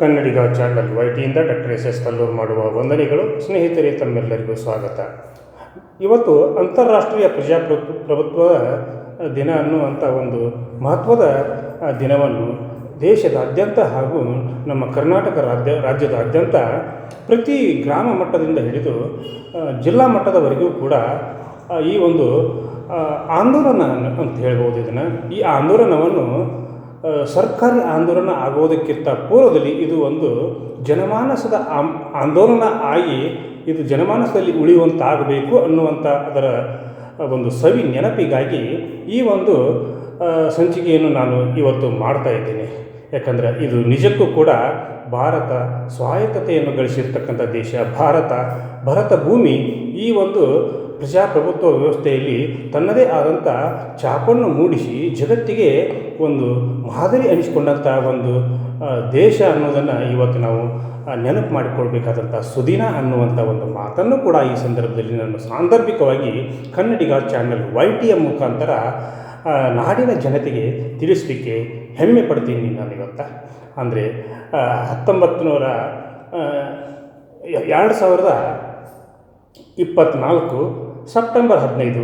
ಕನ್ನಡಿಗ channel ವೈಟಿಯಿಂದ doctor S S Kallur ಮಾಡುವ ವಂದನೆಗಳು. ಸ್ನೇಹಿತರೆ, ತಮ್ಮೆಲ್ಲರಿಗೂ ಸ್ವಾಗತ. ಇವತ್ತು ಅಂತಾರಾಷ್ಟ್ರೀಯ ಪ್ರಜಾಪ್ರಭುತ್ವ ಪ್ರಭುತ್ವ ದಿನ ಅನ್ನುವಂಥ ಒಂದು ಮಹತ್ವದ ದಿನವನ್ನು ದೇಶದಾದ್ಯಂತ ಹಾಗೂ ನಮ್ಮ ಕರ್ನಾಟಕ ರಾಜ್ಯ, ರಾಜ್ಯದಾದ್ಯಂತ ಪ್ರತಿ ಗ್ರಾಮ ಮಟ್ಟದಿಂದ ಹಿಡಿದು ಜಿಲ್ಲಾ ಮಟ್ಟದವರೆಗೂ ಕೂಡ ಈ ಒಂದು ಆಂದೋಲನ ಅಂತ ಹೇಳ್ಬೋದು ಇದನ್ನು. ಈ ಆಂದೋಲನವನ್ನು ಸರ್ಕಾರಿ ಆಂದೋಲನ ಆಗೋದಕ್ಕಿಂತ ಪೂರ್ವದಲ್ಲಿ ಇದು ಒಂದು ಜನಮಾನಸದ ಆಂದೋಲನ ಆಗಿ ಇದು ಜನಮಾನಸದಲ್ಲಿ ಉಳಿಯುವಂತಾಗಬೇಕು ಅನ್ನುವಂಥ ಅದರ ಒಂದು ಸವಿ ನೆನಪಿಗಾಗಿ ಈ ಒಂದು ಸಂಚಿಕೆಯನ್ನು ನಾನು ಇವತ್ತು ಮಾಡ್ತಾ ಇದ್ದೇನೆ. ಯಾಕಂದರೆ ಇದು ನಿಜಕ್ಕೂ ಕೂಡ ಭಾರತ ಸ್ವಾಯತ್ತತೆಯನ್ನು ಗಳಿಸಿರ್ತಕ್ಕಂಥ ದೇಶ. ಭಾರತ ಭರತ ಭೂಮಿ ಈ ಒಂದು ಪ್ರಜಾಪ್ರಭುತ್ವ ವ್ಯವಸ್ಥೆಯಲ್ಲಿ ತನ್ನದೇ ಆದಂಥ ಛಾಪನ್ನು ಮೂಡಿಸಿ ಜಗತ್ತಿಗೆ ಒಂದು ಮಾದರಿ ಅನಿಸಿಕೊಂಡಂಥ ಒಂದು ದೇಶ ಅನ್ನೋದನ್ನು ಇವತ್ತು ನಾವು ನೆನಪು ಮಾಡಿಕೊಳ್ಬೇಕಾದಂಥ ಸುದಿನ ಅನ್ನುವಂಥ ಒಂದು ಮಾತನ್ನು ಕೂಡ ಈ ಸಂದರ್ಭದಲ್ಲಿ ನಾನು ಸಾಂದರ್ಭಿಕವಾಗಿ Kannadiga channel Y T M ಮುಖಾಂತರ ನಾಡಿನ ಜನತೆಗೆ ತಿಳಿಸಲಿಕ್ಕೆ ಹೆಮ್ಮೆ ಪಡ್ತೀನಿ ನಾನು ಇವತ್ತು. ಅಂದರೆ ಹತ್ತೊಂಬತ್ತು ನೂರ ಎರಡು ಸಾವಿರದ ಇಪ್ಪತ್ತ್ನಾಲ್ಕು ಸೆಪ್ಟೆಂಬರ್ ಹದಿನೈದು.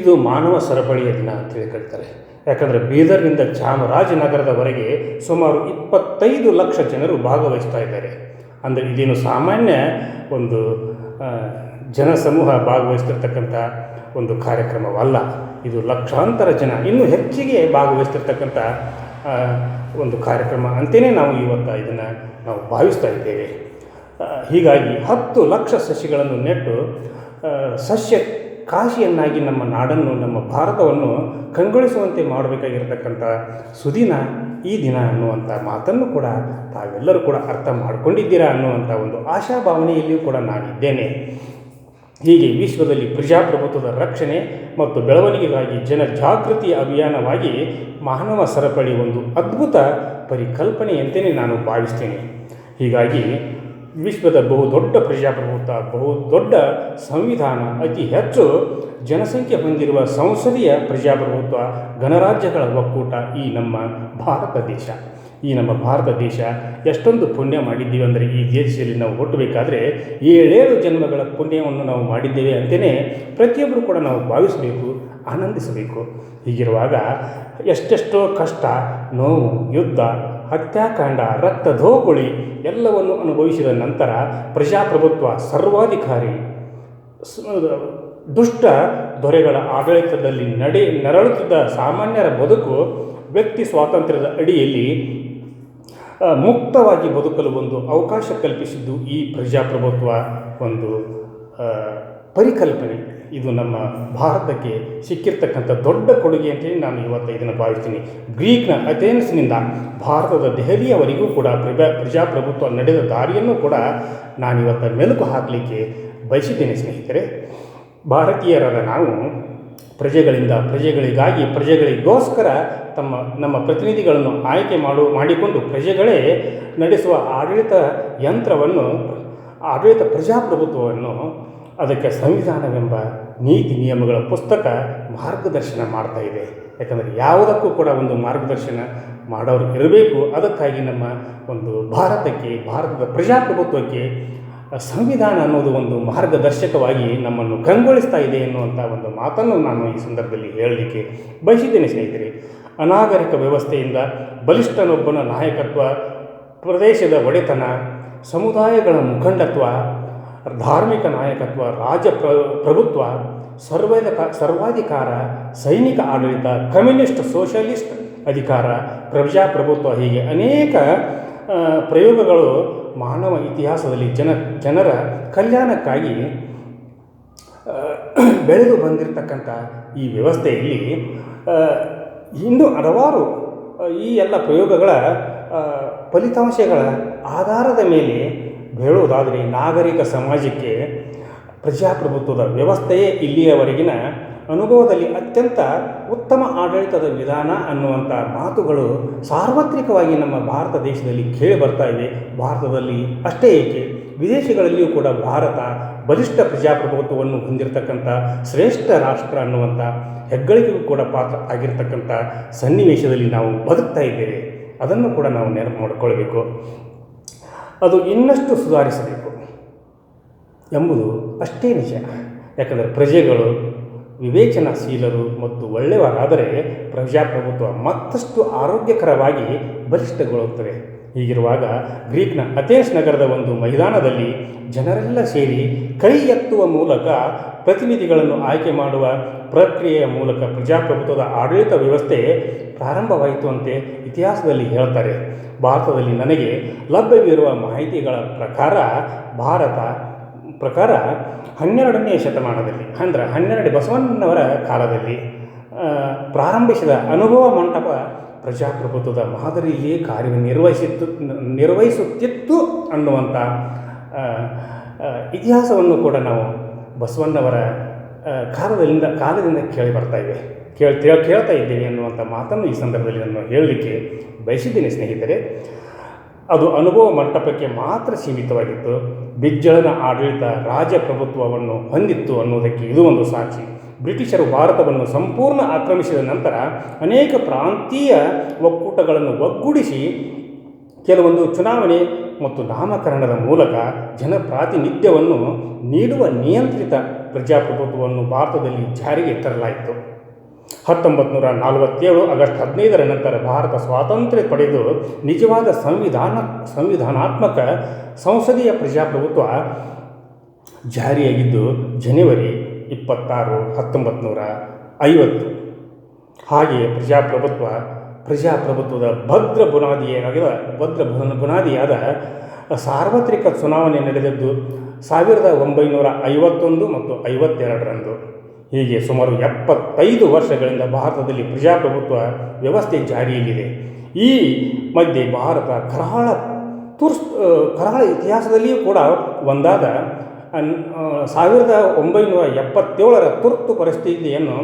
ಇದು ಮಾನವ ಸರಪಳಿಯ ದಿನ ಅಂತೇಳಿ ಕರೀತಾರೆ. ಯಾಕಂದರೆ ಬೀದರ್ನಿಂದ ಚಾಮರಾಜನಗರದವರೆಗೆ ಸುಮಾರು ಇಪ್ಪತ್ತೈದು ಲಕ್ಷ ಜನರು ಭಾಗವಹಿಸ್ತಾ ಇದ್ದಾರೆ. ಅಂದರೆ ಇದೇನು ಸಾಮಾನ್ಯ ಒಂದು ಜನಸಮೂಹ ಭಾಗವಹಿಸ್ತಿರ್ತಕ್ಕಂಥ ಒಂದು ಕಾರ್ಯಕ್ರಮವಲ್ಲ. ಇದು ಲಕ್ಷಾಂತರ ಜನ, ಇನ್ನೂ ಹೆಚ್ಚಿಗೆ ಭಾಗವಹಿಸ್ತಿರ್ತಕ್ಕಂಥ ಒಂದು ಕಾರ್ಯಕ್ರಮ ಅಂತಲೇ ನಾವು ಇವತ್ತು ಇದನ್ನು ನಾವು ಭಾವಿಸ್ತಾ ಇದ್ದೇವೆ. ಹೀಗಾಗಿ ಹತ್ತು ಲಕ್ಷ ಸಸಿಗಳನ್ನು ನೆಟ್ಟು ಸಸ್ಯ ಕಾಶಿಯನ್ನಾಗಿ ನಮ್ಮ ನಾಡನ್ನು, ನಮ್ಮ ಭಾರತವನ್ನು ಕಂಗೊಳಿಸುವಂತೆ ಮಾಡಬೇಕಾಗಿರತಕ್ಕಂಥ ಸುದಿನ ಈ ದಿನ ಅನ್ನುವಂಥ ಮಾತನ್ನು ಕೂಡ ತಾವೆಲ್ಲರೂ ಕೂಡ ಅರ್ಥ ಮಾಡಿಕೊಂಡಿದ್ದೀರಾ ಅನ್ನುವಂಥ ಒಂದು ಆಶಾಭಾವನೆಯಲ್ಲಿಯೂ ಕೂಡ ನಾನಿದ್ದೇನೆ. ಹೀಗೆ ವಿಶ್ವದಲ್ಲಿ ಪ್ರಜಾಪ್ರಭುತ್ವದ ರಕ್ಷಣೆ ಮತ್ತು ಬೆಳವಣಿಗೆಗಾಗಿ ಜನ ಜಾಗೃತಿ ಅಭಿಯಾನವಾಗಿ ಮಾನವ ಸರಪಳಿ ಒಂದು ಅದ್ಭುತ ಪರಿಕಲ್ಪನೆಯಂತೆಯೇ ನಾನು ಭಾವಿಸ್ತೇನೆ. ಹೀಗಾಗಿ ವಿಶ್ವದ ಬಹುದೊಡ್ಡ ಪ್ರಜಾಪ್ರಭುತ್ವ, ಬಹು ದೊಡ್ಡ ಸಂವಿಧಾನ, ಅತಿ ಹೆಚ್ಚು ಜನಸಂಖ್ಯೆ ಹೊಂದಿರುವ ಸಂಸದೀಯ ಪ್ರಜಾಪ್ರಭುತ್ವ ಗಣರಾಜ್ಯಗಳ ಒಕ್ಕೂಟ ಈ ನಮ್ಮ ಭಾರತ ದೇಶ. ಈ ನಮ್ಮ ಭಾರತ ದೇಶ ಎಷ್ಟೊಂದು ಪುಣ್ಯ ಮಾಡಿದ್ದೀವಿ ಅಂದರೆ ಈ ದೇಶದಲ್ಲಿ ನಾವು ಹುಟ್ಟಬೇಕಾದ್ರೆ ಏಳೇಳು ಜನ್ಮಗಳ ಪುಣ್ಯವನ್ನು ನಾವು ಮಾಡಿದ್ದೇವೆ ಅಂತಲೇ ಪ್ರತಿಯೊಬ್ಬರು ಕೂಡ ನಾವು ಭಾವಿಸಬೇಕು, ಆನಂದಿಸಬೇಕು. ಹೀಗಿರುವಾಗ ಎಷ್ಟೆಷ್ಟೋ ಕಷ್ಟ, ನೋವು, ಯುದ್ಧ ಹತ್ಯಾಕಾಂಡ, ರಕ್ತ ಧೋಕುಳಿ ಎಲ್ಲವನ್ನು ಅನುಭವಿಸಿದ ನಂತರ ಪ್ರಜಾಪ್ರಭುತ್ವ ಸರ್ವಾಧಿಕಾರಿ. ದುಷ್ಟ ದೊರೆಗಳ ಆಡಳಿತದಲ್ಲಿ ನಡೆ, ನರಳುತ್ತಿದ್ದ ಸಾಮಾನ್ಯರ ಬದುಕು ವ್ಯಕ್ತಿ ಸ್ವಾತಂತ್ರ್ಯದ ಅಡಿಯಲ್ಲಿ ಮುಕ್ತವಾಗಿ ಬದುಕಲು ಒಂದು ಅವಕಾಶ ಕಲ್ಪಿಸಿದ್ದು ಈ ಪ್ರಜಾಪ್ರಭುತ್ವ ಒಂದು ಪರಿಕಲ್ಪನೆ. ಇದು ನಮ್ಮ ಭಾರತಕ್ಕೆ ಸಿಕ್ಕಿರ್ತಕ್ಕಂಥ ದೊಡ್ಡ ಕೊಡುಗೆ ಅಂತೇಳಿ ನಾನು ಇವತ್ತು ಇದನ್ನು ಭಾವಿಸ್ತೀನಿ. ಗ್ರೀಕ್ನ ಅಥೇನ್ಸ್ನಿಂದ ಭಾರತದ ದೆಹಲಿಯವರೆಗೂ ಕೂಡ ಪ್ರಜಾ ಪ್ರಜಾಪ್ರಭುತ್ವ ನಡೆದ ದಾರಿಯನ್ನು ಕೂಡ ನಾನು ಇವತ್ತು ಮೆಲುಕು ಹಾಕಲಿಕ್ಕೆ ಬಯಸಿದ್ದೇನೆ ಸ್ನೇಹಿತರೆ. ಭಾರತೀಯರಾದ ನಾವು ಪ್ರಜೆಗಳಿಂದ ಪ್ರಜೆಗಳಿಗಾಗಿ ಪ್ರಜೆಗಳಿಗೋಸ್ಕರ ತಮ್ಮ, ನಮ್ಮ ಪ್ರತಿನಿಧಿಗಳನ್ನು ಆಯ್ಕೆ ಮಾಡು, ಮಾಡಿಕೊಂಡು ಪ್ರಜೆಗಳೇ ನಡೆಸುವ ಆಡಳಿತ ಯಂತ್ರವನ್ನು, ಆಡಳಿತ ಪ್ರಜಾಪ್ರಭುತ್ವವನ್ನು ಅದಕ್ಕೆ ಸಂವಿಧಾನವೆಂಬ ನೀತಿ ನಿಯಮಗಳ ಪುಸ್ತಕ ಮಾರ್ಗದರ್ಶನ ಮಾಡ್ತಾ ಇದೆ. ಯಾಕಂದರೆ ಯಾವುದಕ್ಕೂ ಕೂಡ ಒಂದು ಮಾರ್ಗದರ್ಶನ ಮಾಡೋರು ಇರಬೇಕು. ಅದಕ್ಕಾಗಿ ನಮ್ಮ ಒಂದು ಭಾರತಕ್ಕೆ, ಭಾರತದ ಪ್ರಜಾಪ್ರಭುತ್ವಕ್ಕೆ ಸಂವಿಧಾನ ಅನ್ನೋದು ಒಂದು ಮಾರ್ಗದರ್ಶಕವಾಗಿ ನಮ್ಮನ್ನು ಕಂಗೊಳಿಸ್ತಾ ಇದೆ ಎನ್ನುವಂಥ ಒಂದು ಮಾತನ್ನು ನಾನು ಈ ಸಂದರ್ಭದಲ್ಲಿ ಹೇಳಲಿಕ್ಕೆ ಬಯಸಿದ್ದೇನೆ ಸ್ನೇಹಿತರೆ. ಅನಾಗರಿಕ ವ್ಯವಸ್ಥೆಯಿಂದ ಬಲಿಷ್ಠನೊಬ್ಬನ ನಾಯಕತ್ವ, ಪ್ರದೇಶದ ಒಡೆತನ, ಸಮುದಾಯಗಳ ಮುಖಂಡತ್ವ ಧಾರ್ಮಿಕ ನಾಯಕತ್ವ, ರಾಜ ಪ್ರ, ಪ್ರಭುತ್ವ ಸರ್ವಾಧಿಕ ಸರ್ವಾಧಿಕಾರ, ಸೈನಿಕ ಆಡಳಿತ, ಕಮ್ಯುನಿಸ್ಟ್, ಸೋಷಲಿಸ್ಟ್ ಅಧಿಕಾರ, ಪ್ರಜಾಪ್ರಭುತ್ವ ಹೀಗೆ ಅನೇಕ ಪ್ರಯೋಗಗಳು ಮಾನವ ಇತಿಹಾಸದಲ್ಲಿ ಜನ, ಜನರ ಕಲ್ಯಾಣಕ್ಕಾಗಿ ಬೆಳೆದು ಬಂದಿರತಕ್ಕಂಥ ಈ ವ್ಯವಸ್ಥೆಯಲ್ಲಿ ಇನ್ನು ಹಲವಾರು ಈ ಎಲ್ಲ ಪ್ರಯೋಗಗಳ ಫಲಿತಾಂಶಗಳ ಆಧಾರದ ಮೇಲೆ ಹೇಳುವುದಾದರೆ ನಾಗರಿಕ ಸಮಾಜಕ್ಕೆ ಪ್ರಜಾಪ್ರಭುತ್ವದ ವ್ಯವಸ್ಥೆಯೇ ಇಲ್ಲಿಯವರೆಗಿನ ಅನುಭವದಲ್ಲಿ ಅತ್ಯಂತ ಉತ್ತಮ ಆಡಳಿತದ ವಿಧಾನ ಅನ್ನುವಂಥ ಮಾತುಗಳು ಸಾರ್ವತ್ರಿಕವಾಗಿ ನಮ್ಮ ಭಾರತ ದೇಶದಲ್ಲಿ ಕೇಳಿ ಬರ್ತಾ ಇದೆ. ಭಾರತದಲ್ಲಿ ಅಷ್ಟೇ ಏಕೆ? ವಿದೇಶಗಳಲ್ಲಿಯೂ ಕೂಡ ಭಾರತ ಬಲಿಷ್ಠ ಪ್ರಜಾಪ್ರಭುತ್ವವನ್ನು ಹೊಂದಿರತಕ್ಕಂಥ ಶ್ರೇಷ್ಠ ರಾಷ್ಟ್ರ ಅನ್ನುವಂಥ ಹೆಗ್ಗಳಿಕೆಗೂ ಕೂಡ ಪಾತ್ರ ಆಗಿರತಕ್ಕಂಥ ಸನ್ನಿವೇಶದಲ್ಲಿ ನಾವು ಬದುಕ್ತಾ ಇದ್ದೇವೆ. ಅದನ್ನು ಕೂಡ ನಾವು ನೆನಪು ಮಾಡಿಕೊಳ್ಬೇಕು. ಅದು ಇನ್ನಷ್ಟು ಸುಧಾರಿಸಬೇಕು ಎಂಬುದು ಅಷ್ಟೇ ನಿಜ. ಯಾಕಂದರೆ ಪ್ರಜೆಗಳು ವಿವೇಚನಾಶೀಲರು ಮತ್ತು ಒಳ್ಳೆಯವರಾದರೆ ಪ್ರಜಾಪ್ರಭುತ್ವ ಮತ್ತಷ್ಟು ಆರೋಗ್ಯಕರವಾಗಿ ಬಲಿಷ್ಠಗೊಳ್ಳುತ್ತವೆ ಹೀಗಿರುವಾಗ ಗ್ರೀಕ್ನ ಅಥೇನ್ಸ್ ನಗರದ ಒಂದು ಮೈದಾನದಲ್ಲಿ ಜನರೆಲ್ಲ ಸೇರಿ ಕೈ ಎತ್ತುವ ಮೂಲಕ ಪ್ರತಿನಿಧಿಗಳನ್ನು ಆಯ್ಕೆ ಮಾಡುವ ಪ್ರಕ್ರಿಯೆಯ ಮೂಲಕ ಪ್ರಜಾಪ್ರಭುತ್ವದ ಆಡಳಿತ ವ್ಯವಸ್ಥೆ ಪ್ರಾರಂಭವಾಯಿತು ಅಂತೆ ಇತಿಹಾಸದಲ್ಲಿ ಹೇಳ್ತಾರೆ. ಭಾರತದಲ್ಲಿ ನನಗೆ ಲಭ್ಯವಿರುವ ಮಾಹಿತಿಗಳ ಪ್ರಕಾರ ಭಾರತ ಪ್ರಕಾರ ಹನ್ನೆರಡನೇ ಶತಮಾನದಲ್ಲಿ, ಅಂದ್ರೆ ಹನ್ನೆರಡು ಬಸವಣ್ಣನವರ ಕಾಲದಲ್ಲಿ ಪ್ರಾರಂಭಿಸಿದ ಅನುಭವ ಮಂಟಪ ಪ್ರಜಾಪ್ರಭುತ್ವದ ಮಾದರಿಯಲ್ಲಿಯೇ ಕಾರ್ಯನಿರ್ವಹಿಸಿತ್ತು, ನಿರ್ವಹಿಸುತ್ತಿತ್ತು ಅನ್ನುವಂಥ ಇತಿಹಾಸವನ್ನು ಕೂಡ ನಾವು ಬಸವಣ್ಣವರ ಕಾಲದಿಂದ ಕಾಲದಿಂದ ಕೇಳಿ ಬರ್ತಾ ಇವೆ. ಕೇಳ್- ಕೇಳ್ತಾ ಇದ್ದೇವೆ ಅನ್ನುವಂಥ ಮಾತನ್ನು ಈ ಸಂದರ್ಭದಲ್ಲಿ ನಾನು ಹೇಳಲಿಕ್ಕೆ ಬಯಸಿದ್ದೇನೆ ಸ್ನೇಹಿತರೆ. ಅದು ಅನುಭವ ಮಂಟಪಕ್ಕೆ ಮಾತ್ರ ಸೀಮಿತವಾಗಿತ್ತು. ಬಿಜ್ಜಳನ ಆಡಳಿತ ರಾಜಪ್ರಭುತ್ವವನ್ನು ಹೊಂದಿತ್ತು ಅನ್ನುವುದಕ್ಕೆ ಇದು ಒಂದು ಸಾಕ್ಷಿ. ಬ್ರಿಟಿಷರು ಭಾರತವನ್ನು ಸಂಪೂರ್ಣ ಆಕ್ರಮಿಸಿದ ನಂತರ ಅನೇಕ ಪ್ರಾಂತೀಯ ಒಕ್ಕೂಟಗಳನ್ನು ಒಗ್ಗೂಡಿಸಿ ಕೆಲವೊಂದು ಚುನಾವಣೆ ಮತ್ತು ನಾಮಕರಣದ ಮೂಲಕ ಜನಪ್ರಾತಿನಿಧ್ಯವನ್ನು ನೀಡುವ ನಿಯಂತ್ರಿತ ಪ್ರಜಾಪ್ರಭುತ್ವವನ್ನು ಭಾರತದಲ್ಲಿ ಜಾರಿಗೆ ತರಲಾಯಿತು. ಹತ್ತೊಂಬತ್ತು ನೂರ ನಲವತ್ತೇಳು ಆಗಸ್ಟ್ ಹದಿನೈದರ ನಂತರ ಭಾರತ ಸ್ವಾತಂತ್ರ್ಯ ಪಡೆದು ನಿಜವಾದ ಸಂವಿಧಾನ, ಸಂವಿಧಾನಾತ್ಮಕ ಸಂಸದೀಯ ಪ್ರಜಾಪ್ರಭುತ್ವ ಜಾರಿಯಾಗಿದ್ದು ಜನವರಿ ಇಪ್ಪತ್ತಾರು ಹತ್ತೊಂಬತ್ತು ನೂರ ಐವತ್ತು. ಹಾಗೆಯೇ ಪ್ರಜಾಪ್ರಭುತ್ವ, ಪ್ರಜಾಪ್ರಭುತ್ವದ ಭದ್ರ ಬುನಾದಿ ಏನಾಗಿದೆ ಭದ್ರ ಬುನ- ಬುನಾದಿಯಾದ ಸಾರ್ವತ್ರಿಕ ಚುನಾವಣೆ ನಡೆದದ್ದು ಸಾವಿರದ ಒಂಬೈನೂರ ಐವತ್ತೊಂದು ಮತ್ತು ಐವತ್ತೆರಡರಂದು. ಹೀಗೆ ಸುಮಾರು ಎಪ್ಪತ್ತೈದು ವರ್ಷಗಳಿಂದ ಭಾರತದಲ್ಲಿ ಪ್ರಜಾಪ್ರಭುತ್ವ ವ್ಯವಸ್ಥೆ ಜಾರಿಯಲ್ಲಿದೆ. ಈ ಮಧ್ಯೆ ಭಾರತ ಕರಾಳ ತುರ್ಸ್ ಕರಾಳ ಇತಿಹಾಸದಲ್ಲಿಯೂ ಕೂಡ ಒಂದಾದ ಸಾವಿರದ ಒಂಬೈನೂರ ಎಪ್ಪತ್ತೇಳರ ತುರ್ತು ಪರಿಸ್ಥಿತಿಯನ್ನು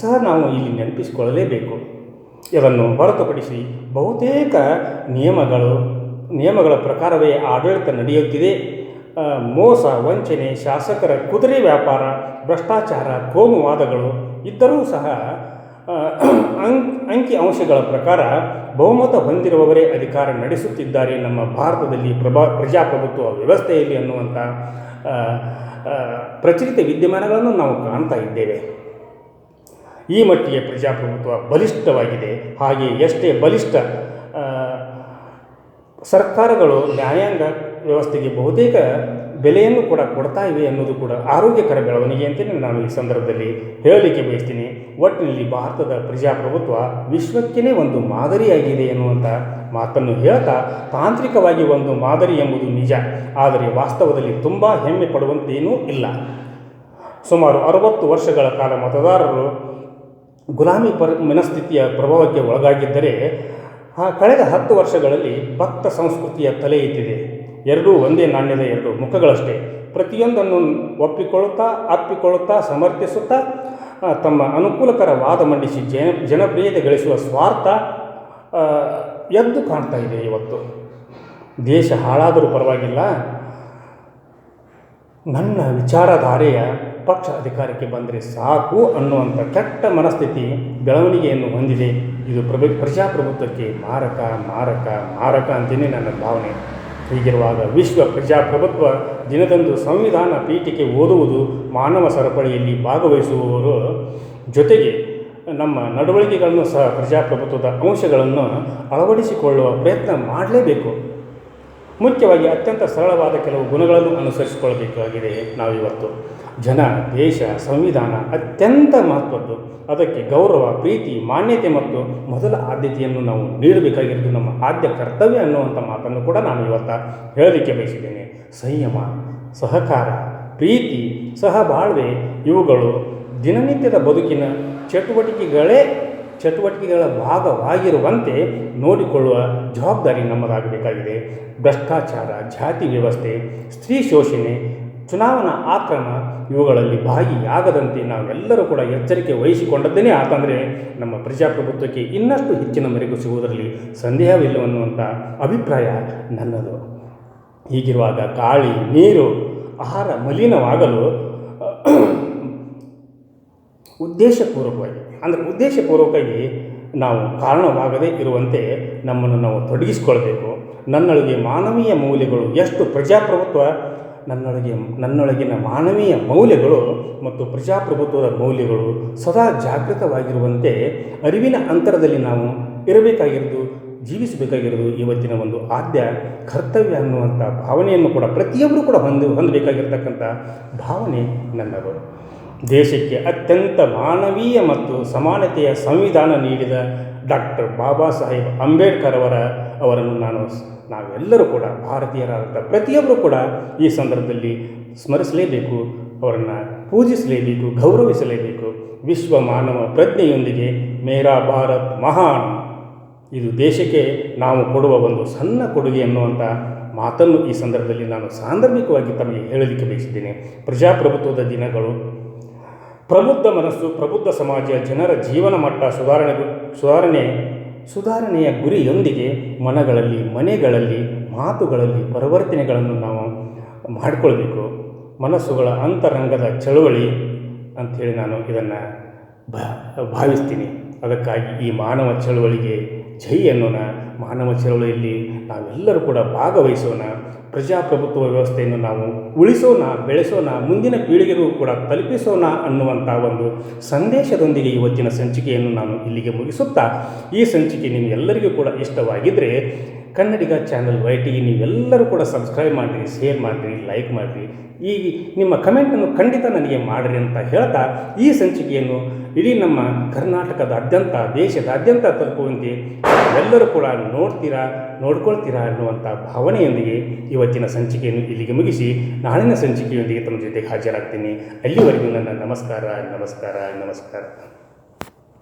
ಸಹ ನಾವು ಇಲ್ಲಿ ನೆನಪಿಸಿಕೊಳ್ಳಲೇಬೇಕು. ಇದನ್ನು ಹೊರತುಪಡಿಸಿ ಬಹುತೇಕ ನಿಯಮಗಳು, ನಿಯಮಗಳ ಪ್ರಕಾರವೇ ಆಡಳಿತ ನಡೆಯುತ್ತಿದೆ. ಮೋಸ, ವಂಚನೆ, ಶಾಸಕರ ಕುದುರೆ ವ್ಯಾಪಾರ, ಭ್ರಷ್ಟಾಚಾರ, ಕೋಮುವಾದಗಳು ಇದ್ದರೂ ಸಹ ಅಂಕ್, ಅಂಕಿ ಅಂಶಗಳ ಪ್ರಕಾರ ಬಹುಮತ ಹೊಂದಿರುವವರೇ ಅಧಿಕಾರ ನಡೆಸುತ್ತಿದ್ದಾರೆ ನಮ್ಮ ಭಾರತದಲ್ಲಿ ಪ್ರಭಾ, ಪ್ರಜಾಪ್ರಭುತ್ವ ವ್ಯವಸ್ಥೆಯಲ್ಲಿ ಅನ್ನುವಂಥ ಪ್ರಚಲಿತ ವಿದ್ಯಮಾನಗಳನ್ನು ನಾವು ಕಾಣ್ತಾ ಇದ್ದೇವೆ. ಈ ಮಟ್ಟಿಗೆ ಪ್ರಜಾಪ್ರಭುತ್ವ ಬಲಿಷ್ಠವಾಗಿದೆ. ಹಾಗೆ ಎಷ್ಟೇ ಬಲಿಷ್ಠ ಸರ್ಕಾರಗಳು, ನ್ಯಾಯಾಂಗ ವ್ಯವಸ್ಥೆಗೆ ಬಹುತೇಕ ಬೆಲೆಯನ್ನು ಕೂಡ ಕೊಡ್ತಾ ಇವೆ ಅನ್ನೋದು ಕೂಡ ಆರೋಗ್ಯಕರ ಬೆಳವಣಿಗೆ ಅಂತಲೇ ನಾನು ಈ ಸಂದರ್ಭದಲ್ಲಿ ಹೇಳಲಿಕ್ಕೆ ಬಯಸ್ತೀನಿ. ಒಟ್ಟಿನಲ್ಲಿ ಭಾರತದ ಪ್ರಜಾಪ್ರಭುತ್ವ ವಿಶ್ವಕ್ಕೇ ಒಂದು ಮಾದರಿಯಾಗಿದೆ ಎನ್ನುವಂಥ ಮಾತನ್ನು ಹೇಳ್ತಾ ತಾಂತ್ರಿಕವಾಗಿ ಒಂದು ಮಾದರಿ ಎಂಬುದು ನಿಜ. ಆದರೆ ವಾಸ್ತವದಲ್ಲಿ ತುಂಬ ಹೆಮ್ಮೆ ಪಡುವಂತೇನೂ ಇಲ್ಲ. ಸುಮಾರು ಅರವತ್ತು ವರ್ಷಗಳ ಕಾಲ ಮತದಾರರು ಗುಲಾಮಿ ಪರ ಮನಸ್ಥಿತಿಯ ಪ್ರಭಾವಕ್ಕೆ ಒಳಗಾಗಿದ್ದರೆ, ಆ ಕಳೆದ ಹತ್ತು ವರ್ಷಗಳಲ್ಲಿ ಭಕ್ತ ಸಂಸ್ಕೃತಿಯ ತಲೆ ಎತ್ತಿದೆ. ಎರಡೂ ಒಂದೇ ನಾಣ್ಯದ ಎರಡು ಮುಖಗಳಷ್ಟೇ. ಪ್ರತಿಯೊಂದನ್ನು ಒಪ್ಪಿಕೊಳ್ಳುತ್ತಾ, ಅಪ್ಪಿಕೊಳ್ಳುತ್ತಾ, ಸಮರ್ಥಿಸುತ್ತಾ ತಮ್ಮ ಅನುಕೂಲಕರ ವಾದ ಮಂಡಿಸಿ ಜನ ಜನಪ್ರಿಯತೆ ಗಳಿಸುವ ಸ್ವಾರ್ಥ ಎದ್ದು ಕಾಣ್ತಾ ಇದೆ ಇವತ್ತು. ದೇಶ ಹಾಳಾದರೂ ಪರವಾಗಿಲ್ಲ. ನನ್ನ ವಿಚಾರಧಾರೆಯ ಪಕ್ಷ ಅಧಿಕಾರಕ್ಕೆ ಬಂದರೆ ಸಾಕು ಅನ್ನುವಂಥ ಕೆಟ್ಟ ಮನಸ್ಥಿತಿ ಬೆಳವಣಿಗೆಯನ್ನು ಹೊಂದಿದೆ. ಇದು ಪ್ರಭು, ಪ್ರಜಾಪ್ರಭುತ್ವಕ್ಕೆ ಮಾರಕ ಮಾರಕ ಮಾರಕ ಅಂತಲೇ ನನ್ನ ಭಾವನೆ. ಹೀಗಿರುವಾಗ ವಿಶ್ವ ಪ್ರಜಾಪ್ರಭುತ್ವ ದಿನದಂದು ಸಂವಿಧಾನ ಪೀಠಿಕೆ ಓದುವುದು ಮಾನವ ಸರಪಳಿಯಲ್ಲಿ ಭಾಗವಹಿಸುವವರು. ಜೊತೆಗೆ ನಮ್ಮ ನಡವಳಿಕೆಗಳನ್ನು ಸಹ ಪ್ರಜಾಪ್ರಭುತ್ವದ ಅಂಶಗಳನ್ನು ಅಳವಡಿಸಿಕೊಳ್ಳುವ ಪ್ರಯತ್ನ ಮಾಡಲೇಬೇಕು. ಮುಖ್ಯವಾಗಿ ಅತ್ಯಂತ ಸರಳವಾದ ಕೆಲವು ಗುಣಗಳನ್ನು ಅನುಸರಿಸಿಕೊಳ್ಳಬೇಕಾಗಿದೆ ನಾವಿವತ್ತು. ಜನ, ದೇಶ, ಸಂವಿಧಾನ ಅತ್ಯಂತ ಮಹತ್ವದ್ದು. ಅದಕ್ಕೆ ಗೌರವ, ಪ್ರೀತಿ, ಮಾನ್ಯತೆ ಮತ್ತು ಮೊದಲ ಆದ್ಯತೆಯನ್ನು ನಾವು ನೀಡಬೇಕಾಗಿರೋದು ನಮ್ಮ ಆದ್ಯ ಕರ್ತವ್ಯ ಅನ್ನುವಂಥ ಮಾತನ್ನು ಕೂಡ ನಾನು ಇವತ್ತು ಹೇಳಲಿಕ್ಕೆ ಬಯಸಿದ್ದೇನೆ. ಸಂಯಮ, ಸಹಕಾರ, ಪ್ರೀತಿ, ಸಹಬಾಳ್ವೆ ಇವುಗಳು ದಿನನಿತ್ಯದ ಬದುಕಿನ ಚಟುವಟಿಕೆಗಳೇ, ಚಟುವಟಿಕೆಗಳ ಭಾಗವಾಗಿರುವಂತೆ ನೋಡಿಕೊಳ್ಳುವ ಜವಾಬ್ದಾರಿ ನಮ್ಮದಾಗಬೇಕಾಗಿದೆ. ಭ್ರಷ್ಟಾಚಾರ, ಜಾತಿ ವ್ಯವಸ್ಥೆ, ಸ್ತ್ರೀ ಶೋಷಣೆ ಚುನಾವಣಾ ಆಕ್ರಮ ಇವುಗಳಲ್ಲಿ ಭಾಗಿಯಾಗದಂತೆ ನಾವೆಲ್ಲರೂ ಕೂಡ ಎಚ್ಚರಿಕೆ ವಹಿಸಿಕೊಂಡದ್ದೇನೆ. ಆತಂದರೆ ನಮ್ಮ ಪ್ರಜಾಪ್ರಭುತ್ವಕ್ಕೆ ಇನ್ನಷ್ಟು ಹೆಚ್ಚಿನ ಮೆರುಗು ಸಿಗುವುದರಲ್ಲಿ ಸಂದೇಹವಿಲ್ಲವನ್ನುವಂಥ ಅಭಿಪ್ರಾಯ ನನ್ನದು. ಹೀಗಿರುವಾಗ ಗಾಳಿ, ನೀರು, ಆಹಾರ ಮಲಿನವಾಗಲು ಉದ್ದೇಶಪೂರ್ವಕವಾಗಿ, ಅಂದರೆ ಉದ್ದೇಶಪೂರ್ವಕವಾಗಿ ನಾವು ಕಾರಣವಾಗದೇ ಇರುವಂತೆ ನಮ್ಮನ್ನು ನಾವು ತೊಡಗಿಸಿಕೊಳ್ಬೇಕು. ನನ್ನೊಳಗೆ ಮಾನವೀಯ ಮೌಲ್ಯಗಳು ಎಷ್ಟು ಪ್ರಜಾಪ್ರಭುತ್ವ ನನ್ನೊಳಗೆ, ನನ್ನೊಳಗಿನ ಮಾನವೀಯ ಮೌಲ್ಯಗಳು ಮತ್ತು ಪ್ರಜಾಪ್ರಭುತ್ವದ ಮೌಲ್ಯಗಳು ಸದಾ ಜಾಗೃತವಾಗಿರುವಂತೆ ಅರಿವಿನ ಅಂತರದಲ್ಲಿ ನಾವು ಇರಬೇಕಾಗಿರೋದು ಜೀವಿಸಬೇಕಾಗಿರೋದು ಇವತ್ತಿನ ಒಂದು ಆದ್ಯ ಕರ್ತವ್ಯ ಅನ್ನುವಂಥ ಭಾವನೆಯನ್ನು ಕೂಡ ಪ್ರತಿಯೊಬ್ಬರು ಕೂಡ ಹೊಂದಿ, ಹೊಂದಬೇಕಾಗಿರ್ತಕ್ಕಂಥ ಭಾವನೆ ನನ್ನದು. ದೇಶಕ್ಕೆ ಅತ್ಯಂತ ಮಾನವೀಯ ಮತ್ತು ಸಮಾನತೆಯ ಸಂವಿಧಾನ ನೀಡಿದ ಡಾಕ್ಟರ್ ಬಾಬಾ ಸಾಹೇಬ್ ಅಂಬೇಡ್ಕರ್ ಅವರ, ಅವರನ್ನು ನಾನು ನಾವೆಲ್ಲರೂ ಕೂಡ ಭಾರತೀಯರಾದಂಥ ಪ್ರತಿಯೊಬ್ಬರೂ ಕೂಡ ಈ ಸಂದರ್ಭದಲ್ಲಿ ಸ್ಮರಿಸಲೇಬೇಕು, ಅವರನ್ನು ಪೂಜಿಸಲೇಬೇಕು, ಗೌರವಿಸಲೇಬೇಕು. ವಿಶ್ವ ಮಾನವ ಪ್ರಜ್ಞೆಯೊಂದಿಗೆ ಮೇರಾ ಭಾರತ್ ಮಹಾನ್. ಇದು ದೇಶಕ್ಕೆ ನಾವು ಕೊಡುವ ಒಂದು ಸಣ್ಣ ಕೊಡುಗೆ ಅನ್ನುವಂಥ ಮಾತನ್ನು ಈ ಸಂದರ್ಭದಲ್ಲಿ ನಾನು ಸಾಂದರ್ಭಿಕವಾಗಿ ತಮಗೆ ಹೇಳಲಿಕ್ಕೆ ಬಯಸಿದ್ದೇನೆ. ಪ್ರಜಾಪ್ರಭುತ್ವದ ದಿನಗಳು. ಪ್ರಬುದ್ಧ ಮನಸ್ಸು, ಪ್ರಬುದ್ಧ ಸಮಾಜ, ಜನರ ಜೀವನ ಮಟ್ಟ ಸುಧಾರಣೆ ಸುಧಾರಣೆ ಸುಧಾರಣೆಯ ಗುರಿಯೊಂದಿಗೆ ಮನಗಳಲ್ಲಿ, ಮನೆಗಳಲ್ಲಿ, ಮಾತುಗಳಲ್ಲಿ ಪರಿವರ್ತನೆಗಳನ್ನು ನಾವು ಮಾಡಿಕೊಳ್ಬೇಕು. ಮನಸ್ಸುಗಳ ಅಂತರಂಗದ ಚಳುವಳಿ ಅಂಥೇಳಿ ನಾನು ಇದನ್ನು ಭಾವಿಸ್ತೀನಿ. ಅದಕ್ಕಾಗಿ ಈ ಮಾನವ ಚಳುವಳಿಗೆ ಜೈ ಅನ್ನೋಣ ಮಾನವ ಚಳವಳಿಯಲ್ಲಿ ನಾವೆಲ್ಲರೂ ಕೂಡ ಭಾಗವಹಿಸೋಣ. ಪ್ರಜಾಪ್ರಭುತ್ವ ವ್ಯವಸ್ಥೆಯನ್ನು ನಾವು ಉಳಿಸೋಣ, ಬೆಳೆಸೋಣ, ಮುಂದಿನ ಪೀಳಿಗೆಗೂ ಕೂಡ ತಲುಪಿಸೋಣ ಅನ್ನುವಂಥ ಒಂದು ಸಂದೇಶದೊಂದಿಗೆ ಇವತ್ತಿನ ಸಂಚಿಕೆಯನ್ನು ನಾನು ಇಲ್ಲಿಗೆ ಮುಗಿಸುತ್ತಾ, ಈ ಸಂಚಿಕೆ ನಿಮಗೆಲ್ಲರಿಗೂ ಕೂಡ ಇಷ್ಟವಾಗಿದ್ದರೆ ಕನ್ನಡಿಗ ಚಾನಲ್ ವೈಟಿಗೆ ನೀವೆಲ್ಲರೂ ಕೂಡ ಸಬ್ಸ್ಕ್ರೈಬ್ ಮಾಡಿರಿ, ಶೇರ್ ಮಾಡಿರಿ, ಲೈಕ್ ಮಾಡಿರಿ. ಈ ನಿಮ್ಮ ಕಮೆಂಟನ್ನು ಖಂಡಿತ ನನಗೆ ಮಾಡಿರಿ ಅಂತ ಹೇಳ್ತಾ, ಈ ಸಂಚಿಕೆಯನ್ನು ಇಡೀ ನಮ್ಮ ಕರ್ನಾಟಕದಾದ್ಯಂತ, ದೇಶದಾದ್ಯಂತ ತಲುಪುವಂತೆ ಎಲ್ಲರೂ ಕೂಡ ನೋಡ್ತೀರಾ, ನೋಡ್ಕೊಳ್ತೀರಾ ಅನ್ನುವಂಥ ಭಾವನೆಯೊಂದಿಗೆ ಇವತ್ತಿನ ಸಂಚಿಕೆಯನ್ನು ಇಲ್ಲಿಗೆ ಮುಗಿಸಿ ನಾಳಿನ ಸಂಚಿಕೆಯೊಂದಿಗೆ ತಮ್ಮ ಜೊತೆಗೆ ಹಾಜರಾಗ್ತೀನಿ. ಅಲ್ಲಿವರೆಗೂ ನನ್ನ ನಮಸ್ಕಾರ ನಮಸ್ಕಾರ ನಮಸ್ಕಾರ.